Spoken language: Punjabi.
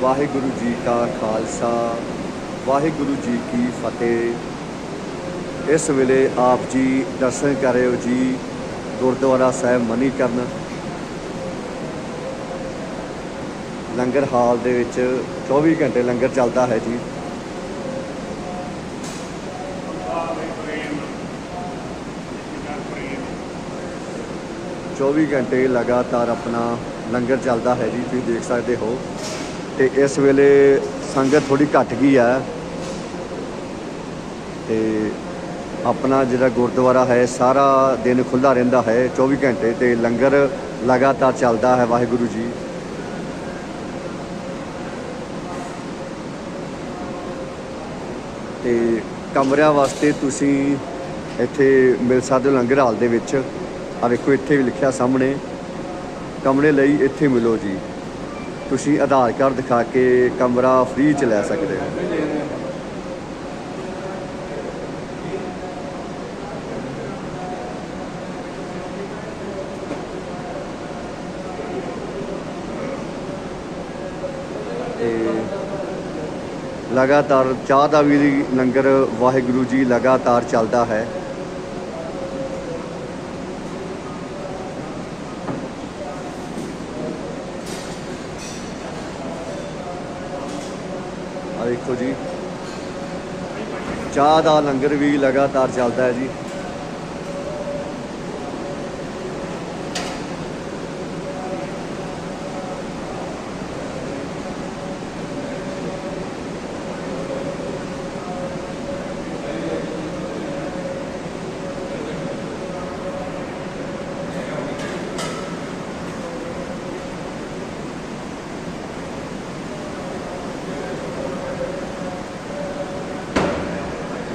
ਵਾਹਿਗੁਰੂ ਜੀ ਕਾ ਖਾਲਸਾ, ਵਾਹਿਗੁਰੂ ਜੀ ਕੀ ਫਤਿਹ। ਇਸ ਵੇਲੇ ਆਪ ਜੀ ਦਰਸ਼ਨ ਕਰ ਰਹੇ ਹੋ ਜੀ, ਗੁਰਦੁਆਰਾ ਸਾਹਿਬ ਮਨੀਕਰਨ ਲੰਗਰ ਹਾਲ ਦੇ ਵਿੱਚ 24 ਘੰਟੇ ਲੰਗਰ ਚੱਲਦਾ ਹੈ ਜੀ। ਚੌਵੀ ਘੰਟੇ ਲਗਾਤਾਰ ਆਪਣਾ ਲੰਗਰ ਚੱਲਦਾ ਹੈ ਜੀ, ਤੁਸੀਂ ਦੇਖ ਸਕਦੇ ਹੋ। ਤੇ ਇਸ ਵੇਲੇ ਸੰਗਤ ਥੋੜੀ ਘਟ ਗਈ ਆ। ਤੇ ਆਪਣਾ ਜਿਹੜਾ ਗੁਰਦੁਆਰਾ ਹੈ, ਸਾਰਾ ਦਿਨ ਖੁੱਲਾ ਰਹਿੰਦਾ ਹੈ 24 ਘੰਟੇ ਤੇ ਲੰਗਰ ਲਗਾਤਾਰ ਚੱਲਦਾ ਹੈ ਵਾਹਿਗੁਰੂ ਜੀ। ਤੇ ਕਮਰਿਆਂ ਵਾਸਤੇ ਤੁਸੀਂ ਇੱਥੇ ਮਿਲ ਸਕਦੇ ਹੋ ਲੰਗਰ ਹਾਲ ਦੇ ਵਿੱਚ। ਆ ਵੇਖੋ, ਇੱਥੇ ਵੀ ਲਿਖਿਆ ਸਾਹਮਣੇ। ਕਮਰੇ ਲਈ ਇੱਥੇ ਮਿਲੋ ਜੀ। ਤੁਸੀਂ ਆਧਾਰ ਕਾਰਡ ਦਿਖਾ ਕੇ ਕਮਰਾ ਫ੍ਰੀ ਚ ਲੈ ਸਕਦੇ ਹੋ। ਲਗਾਤਾਰ ਚਾਹ ਦਾ ਵੀ ਲੰਗਰ ਵਾਹਿਗੁਰੂ ਜੀ ਲਗਾਤਾਰ ਚੱਲਦਾ ਹੈ। ਆ ਦੇਖੋ ਜੀ। ਚਾਹ ਦਾ ਲੰਗਰ ਵੀ ਲਗਾਤਾਰ ਚੱਲਦਾ ਹੈ ਜੀ।